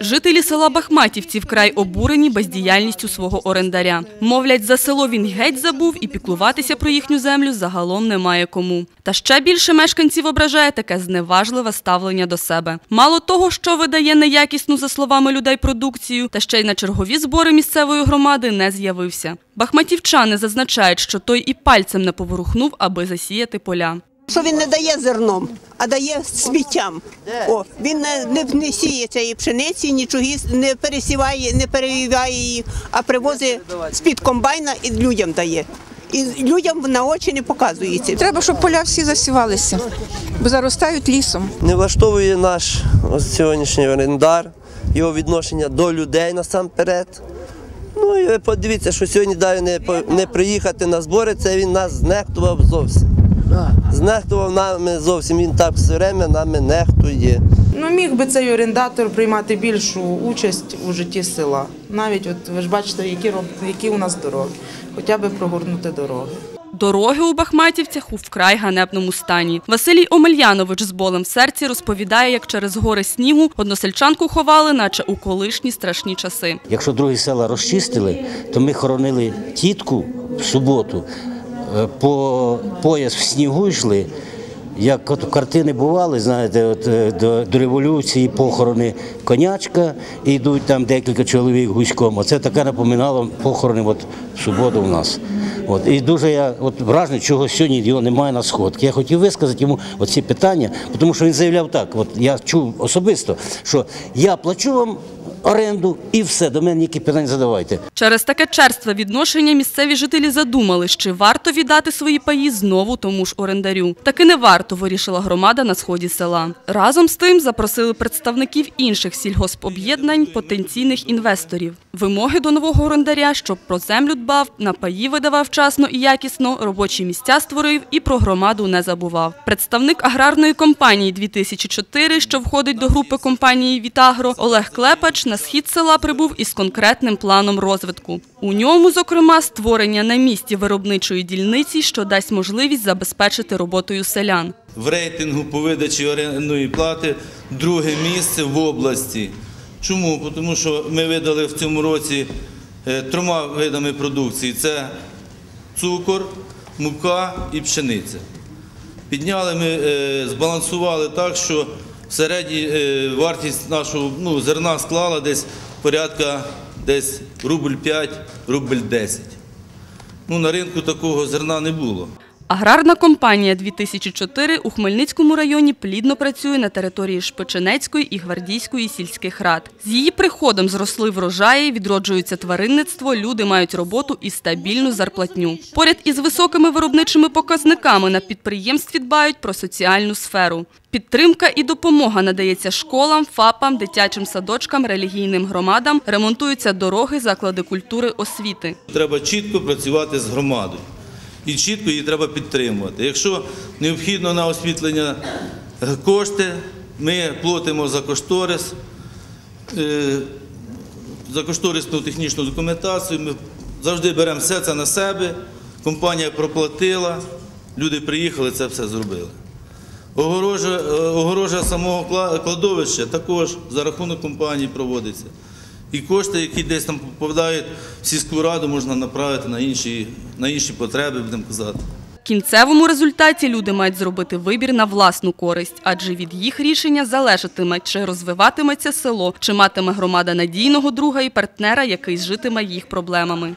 Жителі села Бахматівці вкрай обурені бездіяльністю свого орендаря. Мовлять, за село він геть забув і піклуватися про їхню землю загалом немає кому. Та ще більше мешканців ображає таке зневажливе ставлення до себе. Мало того, що видає неякісну, за словами людей, продукцію, та ще й на чергові збори місцевої громади не з'явився. Бахматівчани зазначають, що той і пальцем не поворухнув, аби засіяти поля. Що він не дає зерном, а дає сміттям. О, він не, не, не сіє цієї пшениці, нічого не пересіває, не перевіває її, а привозить з-під комбайна і людям дає. І людям на очі не показується. Треба, щоб поля всі засівалися, бо заростають лісом. Не влаштовує наш сьогоднішній орендар, його відношення до людей насамперед. Ну і подивіться, що сьогодні далі не, не приїхати на збори, це він нас знехтував зовсім. Знехтував нами зовсім, він так все время нами нехтує. Ну, міг би цей орендатор приймати більшу участь у житті села. Навіть от ви ж бачите, які роб... які у нас дороги, хоча б прогорнути дороги. Дороги у Бахматівцях у вкрай ганебному стані. Василій Омельянович з болем в серці розповідає, як через гори снігу односельчанку ховали, наче у колишні страшні часи. Якщо другі села розчистили, то ми хоронили тітку в суботу, по пояс в снігу йшли. Як от картини бували, знаєте, от е, до, до революції похорони конячка, і йдуть там декілька чоловік гуськом. Оце таке напоминало похорони от в суботу в нас. От. І дуже я от вражений, чого сьогодні його немає на сходки. Я хотів висказати йому оці питання, тому що він заявляв так: от я чув особисто, що я плачу вам оренду і все, до мене ніякі питань задавайте. Через таке черстве відношення місцеві жителі задумали, чи варто віддати свої паї знову тому ж орендарю. Таки не варто, вирішила громада на сході села. Разом з тим запросили представників інших сільгоспоб'єднань, потенційних інвесторів. Вимоги до нового орендаря, щоб про землю дбав, на паї видавав вчасно і якісно, робочі місця створив і про громаду не забував. Представник аграрної компанії 2004, що входить до групи компанії Вітагро, Олег Клепач на схід села прибув із конкретним планом розвитку. У ньому, зокрема, створення на місці виробничої дільниці, що дасть можливість забезпечити роботою селян. в рейтингу по видачі орендної плати друге місце в області. Чому? Тому що ми видали в цьому році е, трьома видами продукції: це цукор, мука і пшениця. Підняли ми, е, збалансували так, що середня вартість нашого ну, зерна склала десь порядка десь рубль 5, рубль 10. Ну, на ринку такого зерна не було. Аграрна компанія 2004 у Хмельницькому районі плідно працює на території Шпичинецької і Гвардійської сільських рад. З її приходом зросли врожаї, відроджується тваринництво, люди мають роботу і стабільну зарплатню. Поряд із високими виробничими показниками на підприємстві дбають про соціальну сферу. Підтримка і допомога надається школам, ФАПам, дитячим садочкам, релігійним громадам, ремонтуються дороги, заклади культури, освіти. Треба чітко працювати з громадою. І чітко її треба підтримувати. Якщо необхідно на освітлення е, кошти, ми платимо за кошторис, е, за кошторисну технічну документацію. Ми завжди беремо все це на себе. Компанія проплатила, люди приїхали, це все зробили. Огорожа, е, огорожа самого кладовища також за рахунок компанії проводиться. І кошти, які десь там попадають в сільську раду, можна направити на інші, на інші потреби, будемо казати. В кінцевому результаті люди мають зробити вибір на власну користь, адже від їх рішення залежатиме, чи розвиватиметься село, чи матиме громада надійного друга і партнера, який житиме їх проблемами.